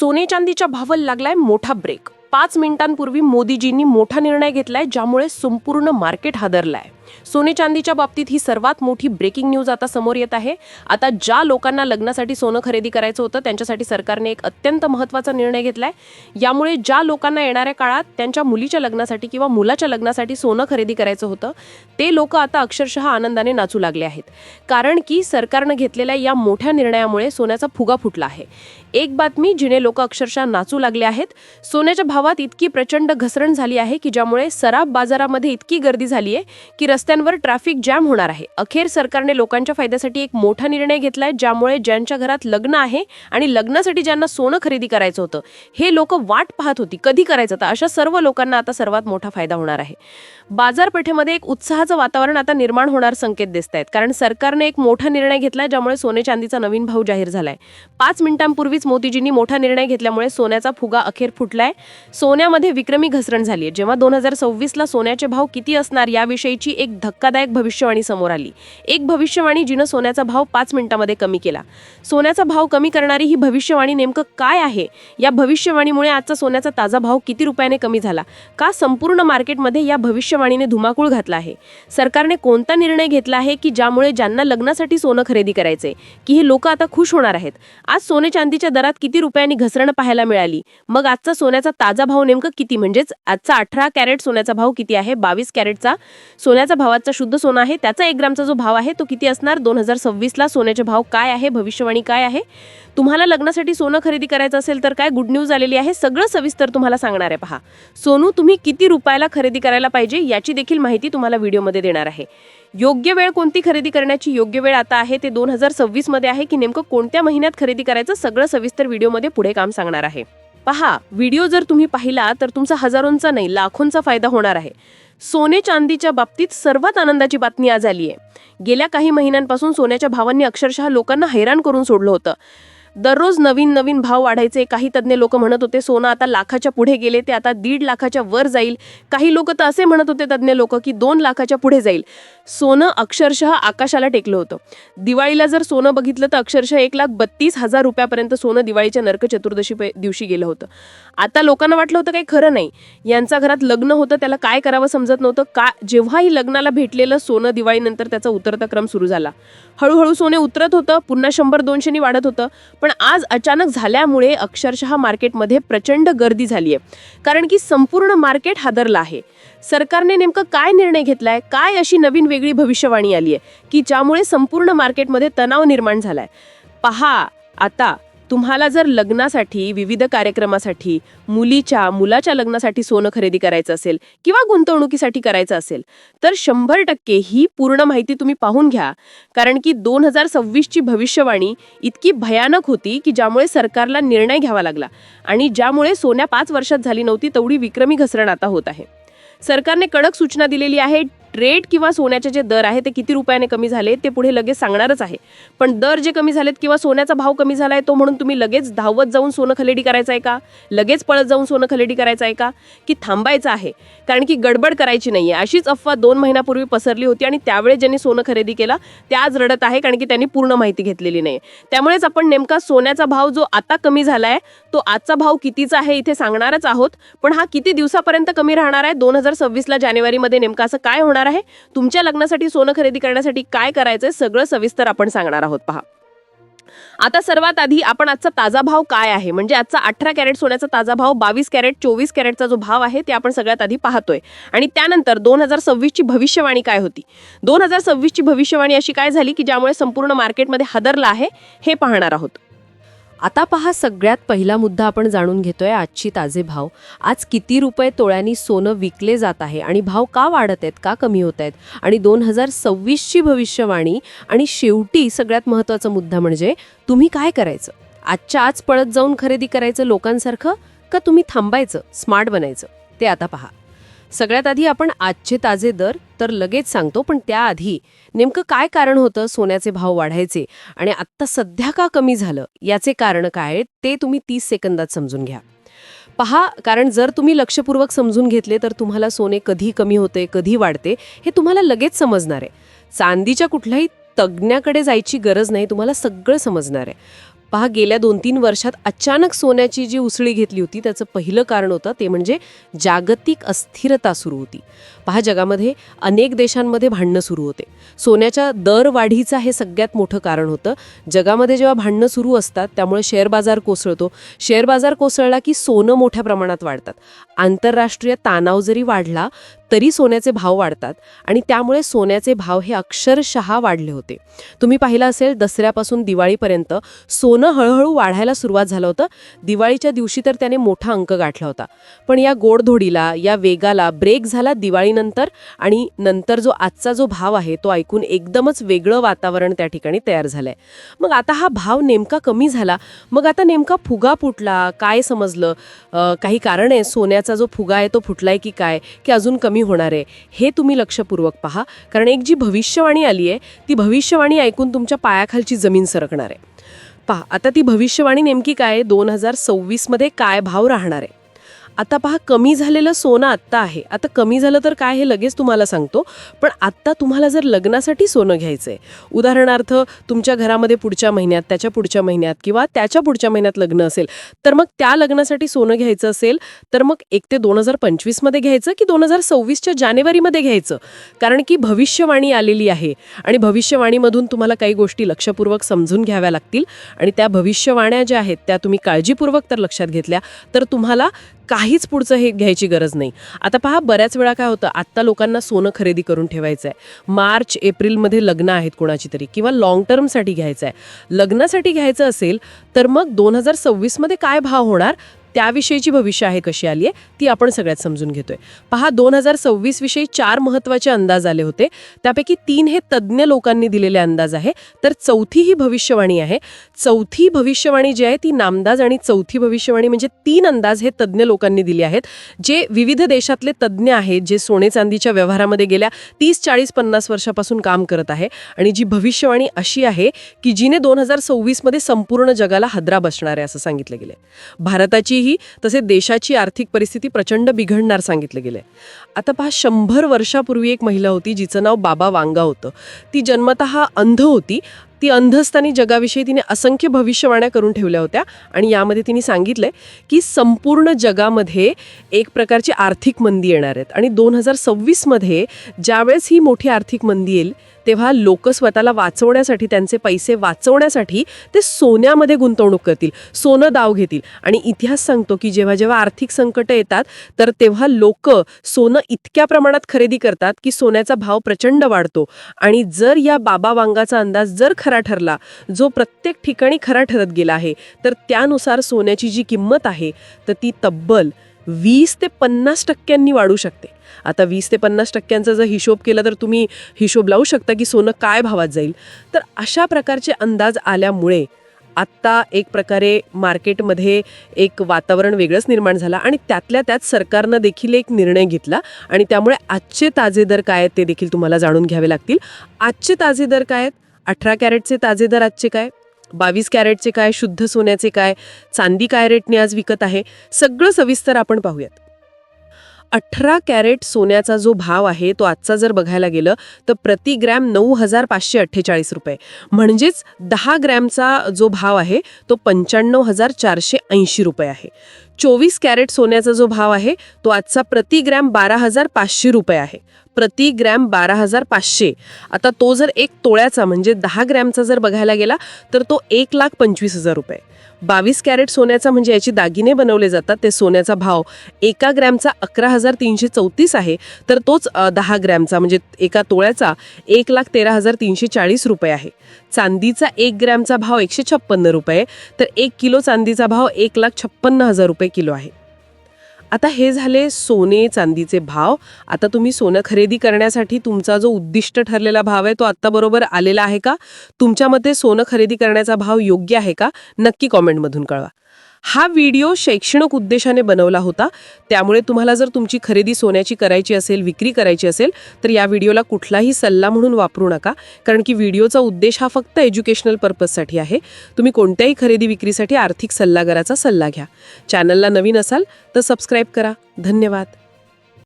सोने चांदीच्या भावाला लागलाय मोठा ब्रेक पाच मिनिटांपूर्वी मोदीजींनी मोठा निर्णय घेतलाय ज्यामुळे संपूर्ण मार्केट हादरलाय. सोने चांदीच्या बाबतीत ही सर्वात मोठी ब्रेकिंग न्यूज आता समोर येत आहे. आता ज्या लोकांना लग्नासाठी सोनं खरेदी करायचं होतं त्यांच्यासाठी सरकारने एक अत्यंत महत्त्वाचा निर्णय घेतलाय. यामुळे ज्या लोकांना येणाऱ्या काळात त्यांच्या मुलीच्या लग्नासाठी किंवा मुलाच्या लग्नासाठी सोनं खरेदी करायचं होतं ते लोक आता अक्षरशः आनंदाने नाचू लागले आहेत. कारण की सरकारनं घेतलेल्या या मोठ्या निर्णयामुळे सोन्याचा फुगा फुटला आहे. एक बातमी जिने लोक अक्षरशः नाचू लागले आहेत. सोन्याच्या भावात इतकी प्रचंड घसरण झाली आहे की ज्यामुळे सराफ बाजारामध्ये इतकी गर्दी झाली आहे की रस्त्यांवर ट्रॅफिक जॅम होणार आहे. अखेर सरकारने लोकांच्या फायद्यासाठी एक मोठा निर्णय घेतलाय ज्यामुळे ज्यांच्या घरात लग्न आहे आणि लग्नासाठी ज्यांना सोनं खरेदी करायचं होतं हे लोक वाट पाहत होती. कधी करायचं? तर अशा सर्व लोकांना आता सर्वात मोठा फायदा होणार आहे. बाजारपेठेमध्ये एक उत्साहाचं वातावरण आता निर्माण होणार संकेत दिसत आहेत कारण सरकारने एक मोठा निर्णय घेतलाय ज्यामुळे सोने चांदीचा नवीन भाव जाहीर झालाय. पाच मिनिटांपूर्वीच मोदीजींनी मोठा निर्णय घेतल्यामुळे सोन्याचा फुगा अखेर फुटलाय. सोन्यामध्ये विक्रमी घसरण झाली आहे जेव्हा दोन हजार सव्वीसला सोन्याचे भाव किती असणार याविषयीची एक धक्कादायक भविष्यवाणी समोर आली. एक भविष्यवाणी जिनं सोन्याचा भाव पाच मिनिटांमध्ये कमी केला. सोन्याचा भाव कमी करणारी ही भविष्यवाणी नेमकं काय आहे? या भविष्यवाणीमुळे आजचा सोन्याचा ताजा भाव किती रुपयाने कमी झाला? का संपूर्ण मार्केटमध्ये या भविष्यवाणीने धुमाकूळ घातला आहे? सरकारने कोणता निर्णय घेतला आहे की ज्यामुळे ज्यांना लग्नासाठी सोनं खरेदी करायचे की हे लोक आता खुश होणार आहेत? आज सोने चांदीच्या दरात किती रुपयांनी घसरण पाहायला मिळाली? मग आजचा सोन्याचा ताजा भाव नेमकं किती? म्हणजेच आजचा अठरा कॅरेट सोन्याचा भाव किती आहे? बावीस कॅरेटचा सोन्याचा भावाचा शुद्ध सोनं आहे त्याचा एक ग्रामचा जो भाव आहे तो किती असणार? दोन हजार सव्वीसला सोन्याचे भाव काय आहे? भविष्यवाणी काय आहे? तुम्हाला लग्नासाठी सोनं खरेदी करायचं असेल तर काय गुड न्यूज आलेली आहे? सगळं सविस्तर तुम्हाला सांगणार आहे पहा. सोनू तुम्ही किती रुपयाला खरेदी करायला पाहिजे याची देखील माहिती तुम्हाला व्हिडिओमध्ये देणार आहे. योग्य वेळ कोणती खरेदी करण्याची योग्य वेळ आता आहे ते दोन हजार सव्वीसमध्ये आहे की नेमकं कोणत्या महिन्यात खरेदी करायचं सगळं सविस्तर व्हिडिओमध्ये पुढे काम सांगणार आहे. पहा व्हिडिओ जर तुम्ही पाहिला तर तुमचा हजारोंचा नाही लाखोंचा फायदा होणार आहे. सोने चांदीच्या बाबतीत सर्वात आनंदाची बातमी आज आली आहे गेल्या काही महिन्यांपासून सोन्याच्या भावांनी अक्षरशः लोकांना हैराण करून सोडलं होतं. दररोज नवीन नवीन भाव वाढायचे. काही तज्ज्ञ लोक म्हणत होते सोनं आता लाखाच्या पुढे गेले ते आता दीड लाखाच्या वर जाईल. काही लोक तर असे म्हणत होते तज्ज्ञ लोक की दोन लाखाच्या पुढे जाईल. सोनं अक्षरशः आकाशाला टेकलं होतं. दिवाळीला जर सोनं बघितलं तर अक्षरशः एक लाख बत्तीस हजार रुपयापर्यंत सोनं दिवाळीच्या नरक चतुर्दशी दिवशी गेलं होतं. आता लोकांना वाटलं होतं काही खरं नाही. यांचा घरात लग्न होतं त्याला काय करावं समजत नव्हतं. का जेव्हाही लग्नाला भेटलेलं सोनं दिवाळीनंतर त्याचा उतरता क्रम सुरू झाला. हळूहळू सोने उतरत होतं पुन्हा शंभर दोनशेनी वाढत होतं. पण आज अचानक झाल्यामुळे अक्षरशः मार्केटमध्ये प्रचंड गर्दी झाली आहे कारण की संपूर्ण मार्केट हादरलं आहे. सरकारने नेमकं काय निर्णय घेतलाय? काय अशी नवीन वेगळी भविष्यवाणी आली आहे की ज्यामुळे संपूर्ण मार्केटमध्ये तणाव निर्माण झालाय? पहा आता तुम्हाला जर लग्नासाठी विविध कार्यक्रमासाठी मुलीच्या मुलाच्या लग्नासाठी सोनं खरेदी करायचं असेल किंवा गुंतवणुकीसाठी करायचं असेल तर शंभर टक्के ही पूर्ण माहिती तुम्ही पाहून घ्या. कारण की दोन हजार सव्वीसची भविष्यवाणी इतकी भयानक होती की ज्यामुळे सरकारला निर्णय घ्यावा लागला. आणि ज्यामुळे सोन्या पाच वर्षात झाली नव्हती तेवढी विक्रमी घसरण आता होत आहे. सरकारने कडक सूचना दिलेली आहे रेट किंवा सोन्याचे जे दर आहे ते किती रुपयाने कमी झाले ते पुढे लगेच सांगणारच आहे. पण दर जे कमी झालेत किंवा सोन्याचा भाव कमी झाला आहे तो म्हणून तुम्ही लगेच धावत जाऊन सोनं खरेदी करायचं आहे का? लगेच पळत जाऊन सोनं खरेदी करायचं आहे का? की थांबायचं आहे? कारण की गडबड करायची नाही आहे अशीच अफवा दोन महिन्यापूर्वी पसरली होती आणि त्यावेळेस ज्यांनी सोनं खरेदी केला ते आज रडत आहे कारण की त्यांनी पूर्ण माहिती घेतलेली नाही त्यामुळेच आपण नेमका सोन्याचा भाव जो आता कमी झाला आहे तो आजचा भाव कितीचा आहे इथे सांगणारच आहोत. पण हा किती दिवसापर्यंत कमी राहणार आहे? दोन हजार सव्वीसला जानेवारीमध्ये नेमका असं काय होणार आहे? तुमच्या लग्नासाठी सोनं खरेदी करण्यासाठी काय करायचंय? सगळं सविस्तर आपण सांगणार आहोत. पहा. आता सर्वात आधी आपण आजचा ताजा भाव काय आहे? म्हणजे आजचा अठरा कॅरेट सोन्याचा ताजा भाव बावीस कॅरेट चोवीस कॅरेटचा जो भाव आहे ते आपण सगळ्यात आधी पाहतोय. आणि त्यानंतर दोन हजार सव्वीसची भविष्यवाणी काय होती? दोन हजार सव्वीसची भविष्यवाणी अशी काय झाली की ज्यामुळे संपूर्ण मार्केटमध्ये हादरला आहे हे पाहणार आहोत. आता पहा सगळ्यात पहिला मुद्दा आपण जाणून घेतोय आजची ताजे भाव. आज किती रुपये तोळ्यांनी सोनं विकले जात आहे आणि भाव का वाढत आहेत का कमी होत आहेत? आणि दोन हजार सव्वीसची भविष्यवाणी आणि शेवटी सगळ्यात महत्त्वाचा मुद्दा म्हणजे तुम्ही काय करायचं? आजच्या आज पळत जाऊन खरेदी करायचं लोकांसारखं का तुम्ही थांबायचं स्मार्ट बनायचं? ते आता पहा. सगळ्यात आधी आपण आजचे ताजे दर तर लगेच सांगतो पण त्याआधी नेमकं काय कारण होतं सोन्याचे भाव वाढायचे आणि आत्ता सध्या का कमी झालं याचे कारण काय आहे ते तुम्ही तीस सेकंदात समजून घ्या. पहा कारण जर तुम्ही लक्षपूर्वक समजून घेतले तर तुम्हाला सोने कधी कमी होते कधी वाढते हे तुम्हाला लगेच समजणार आहे. चांदीच्या कुठल्याही तज्ज्ञाकडे जायची गरज नाही तुम्हाला सगळं समजणार आहे. पहा गेल्या दोन तीन वर्षात अचानक सोन्याची जी उसळी घेतली होती त्याचं पहिलं कारण होतं ते म्हणजे जागतिक अस्थिरता सुरू होती. पहा जगामध्ये अनेक देशांमध्ये भांडणं सुरू होते. सोन्याच्या दरवाढीचं हे सगळ्यात मोठं कारण होतं. जगामध्ये जेव्हा भांडणं सुरू असतात त्यामुळे शेअर बाजार कोसळतो. शेअर बाजार कोसळला की सोनं मोठ्या प्रमाणात वाढतात. आंतरराष्ट्रीय ताणाव जरी वाढला तरी सोन्याचे भाव वाढतात आणि त्यामुळे सोन्याचे भाव हे अक्षरशः वाढले होते. तुम्ही पाहिलं असेल दसऱ्यापासून दिवाळीपर्यंत सोनं हळूहळू वाढायला सुरुवात झालं होतं. दिवाळीच्या दिवशी तर त्याने मोठा अंक गाठला होता. पण या गोडधोडीला या वेगाला ब्रेक झाला दिवाळीनंतर आणि नंतर जो आजचा जो भाव आहे तो ऐकून एकदमच वेगळं वातावरण त्या ठिकाणी तयार झालंय. मग आता हा भाव नेमका कमी झाला मग आता नेमका फुगा फुटला काय समजलं? काही कारण आहे? सोन्याचा जो फुगा आहे तो फुटलाय की काय? की अजून कमी होणार आहे? हे तुम्ही लक्षपूर्वक पहा. कारण एक जी भविष्यवाणी आली आहे ती भविष्यवाणी ऐकून तुमच्या पायाखालची जमीन सरकणार आहे. पहा आता ती भविष्यवाणी नेमकी काय दोन हजार सव्वीसमध्ये काय भाव राहणार आहे? आता पहा कमी झालेलं सोनं आत्ता आहे. आता कमी झालं तर काय हे लगेच तुम्हाला सांगतो. पण आत्ता तुम्हाला जर लग्नासाठी सोनं घ्यायचं आहे उदाहरणार्थ तुमच्या घरामध्ये पुढच्या महिन्यात त्याच्या पुढच्या महिन्यात किंवा त्याच्या पुढच्या महिन्यात लग्न असेल तर मग त्या लग्नासाठी सोनं घ्यायचं असेल तर मग एक ते दोन हजार पंचवीसमध्ये घ्यायचं की दोन हजार सव्वीसच्या जानेवारीमध्ये घ्यायचं? कारण की भविष्यवाणी आलेली आहे आणि भविष्यवाणीमधून तुम्हाला काही गोष्टी लक्षपूर्वक समजून घ्याव्या लागतील आणि त्या भविष्यवाण्या ज्या आहेत त्या तुम्ही काळजीपूर्वक तर लक्षात घेतल्या तर तुम्हाला काहीच पुढचं हे घ्यायची गरज नाही. आता पहा बऱ्याच वेळा काय होतं आत्ता लोकांना सोनं खरेदी करून ठेवायचं आहे मार्च एप्रिलमध्ये लग्न आहेत कोणाची तरी किंवा लॉंग टर्मसाठी घ्यायचं आहे लग्नासाठी घ्यायचं असेल तर मग दोन हजार सव्वीसमध्ये काय भाव होणार? त्याविषयीची भविष्य आहे कशी आली आहे ती आपण सगळ्यात समजून घेतोय. पहा दोन हजार सव्वीस विषयी चार महत्त्वाचे अंदाज आले होते. त्यापैकी तीन हे तज्ज्ञ लोकांनी दिलेले अंदाज आहे. तर चौथी ही भविष्यवाणी आहे. चौथी भविष्यवाणी जी आहे ती नामदाज आणि चौथी भविष्यवाणी म्हणजे तीन अंदाज हे तज्ज्ञ लोकांनी दिले आहेत. जे विविध देशातले तज्ज्ञ आहेत जे सोने चांदीच्या व्यवहारामध्ये गेल्या तीस चाळीस पन्नास वर्षापासून काम करत आहे. आणि जी भविष्यवाणी अशी आहे की जिने दोन हजार सव्वीसमध्ये संपूर्ण जगाला हादरा बसणार आहे असं सांगितलं गेलं भारताची भारताचीही तसे देशाची आर्थिक परिस्थिती प्रचंड बिघडणार सांगितलं गेलंय आता पहा शंभर वर्षापूर्वी एक महिला होती जिचं नाव बाबा वांगा होतं. ती जन्मतः अंध होती. ती अंधस्तानी जगाविषयी तिने असंख्य भविष्यवाण्या करून ठेवल्या होत्या आणि यामध्ये तिने सांगितलंय की संपूर्ण जगामध्ये एक प्रकारची आर्थिक मंदी येणार आहेत. आणि दोन हजार सव्वीसमध्ये ज्यावेळेस ही मोठी आर्थिक मंदी येईल तेव्हा लोक स्वतःला वाचवण्यासाठी त्यांचे पैसे वाचवण्यासाठी ते सोन्यामध्ये गुंतवणूक करतील सोनं दाव घेतील. आणि इतिहास सांगतो की जेव्हा जेव्हा आर्थिक संकट येतात तर तेव्हा लोक सोनं इतक्या प्रमाणात खरेदी करतात की सोन्याचा भाव प्रचंड वाढतो. आणि जर या बाबा वांगाचा अंदाज जर खरा ठरला जो प्रत्येक ठिकाणी खरा ठरत गेला आहे तर त्यानुसार सोन्याची जी किंमत आहे तर ती तब्बल वीस ते पन्नास टक्क्यांनी वाढू शकते. आता वीस ते पन्नास टक्क्यांचा जर हिशोब केला तर तुम्ही हिशोब लावू शकता की सोनं काय भावात जाईल. तर अशा प्रकारचे अंदाज आल्यामुळे आत्ता एक प्रकारे मार्केटमध्ये एक वातावरण वेगळंच निर्माण झालं आणि त्यातल्या त्यात सरकारनं देखील एक निर्णय घेतला आणि त्यामुळे आजचे ताजे दर काय आहेत ते देखील तुम्हाला जाणून घ्यावे लागतील. आजचे ताजे दर काय आहेत? अठरा कॅरेटचे ताजे दर आजचे काय बावीस कॅरेटचे काय शुद्ध सोन्याचे काय चांदी काय रेटने आज विकत आहे सगळं सविस्तर आपण पाहूयात. अठरा कॅरेट सोन्याचा जो भाव आहे तो आजचा जर बघायला गेलं तर प्रति ग्रॅम नऊ हजार पाचशे अठ्ठेचाळीस रुपये. म्हणजेच दहा ग्रॅमचा जो भाव आहे तो पंच्याण्णव हजार चारशे ऐंशी रुपये आहे. चोवीस कॅरेट सोन्याचा जो भाव आहे तो आजचा प्रति ग्रॅम बारा हजार पाचशे रुपये आहे. प्रति ग्रॅम बारा हजार पाचशे. आता तो जर एक तोळ्याचा म्हणजे दहा ग्रॅमचा जर बघायला गेला तर तो एक लाख पंचवीस हजार रुपये. बावीस कॅरेट सोन्याचा म्हणजे याची दागिने बनवले जातात ते सोन्याचा भाव एका ग्रॅमचा अकरा हजार तीनशे चौतीस आहे तर तोच दहा ग्रॅमचा म्हणजे एका तोळ्याचा एक लाख तेरा हजार तीनशे चाळीस रुपये आहे. चांदीचा एक ग्रॅमचा भाव एकशे छप्पन्न रुपये तर एक किलो चांदीचा भाव एक लाख छप्पन्न हजार रुपये. किलो आहे. आता हे झाले सोने चांदीचे भाव. आता तुम्ही सोनं खरेदी करण्यासाठी तुमचा जो उद्दिष्ट ठरलेला भाव आहे तो आत्ता बरोबर आलेला आहे का? तुमच्या मते सोनं खरेदी करण्याचा भाव योग्य आहे का? नक्की कॉमेंटमधून कळवा. हा व्हिडिओ शैक्षणिक उद्देशाने बनवला होता. त्यामुळे तुम्हाला जर तुमची खरेदी सोन्याची करायची असेल विक्री करायची असेल तर या व्हिडिओला कुठलाही सल्ला म्हणून वापरू नका. कारण की व्हिडिओचा उद्देश हा फक्त एज्युकेशनल पर्पजसाठी आहे. तुम्ही कोणत्याही खरेदी विक्रीसाठी आर्थिक सल्लागाराचा सल्ला घ्या. चॅनलला नवीन असाल तर सबस्क्राईब करा. धन्यवाद.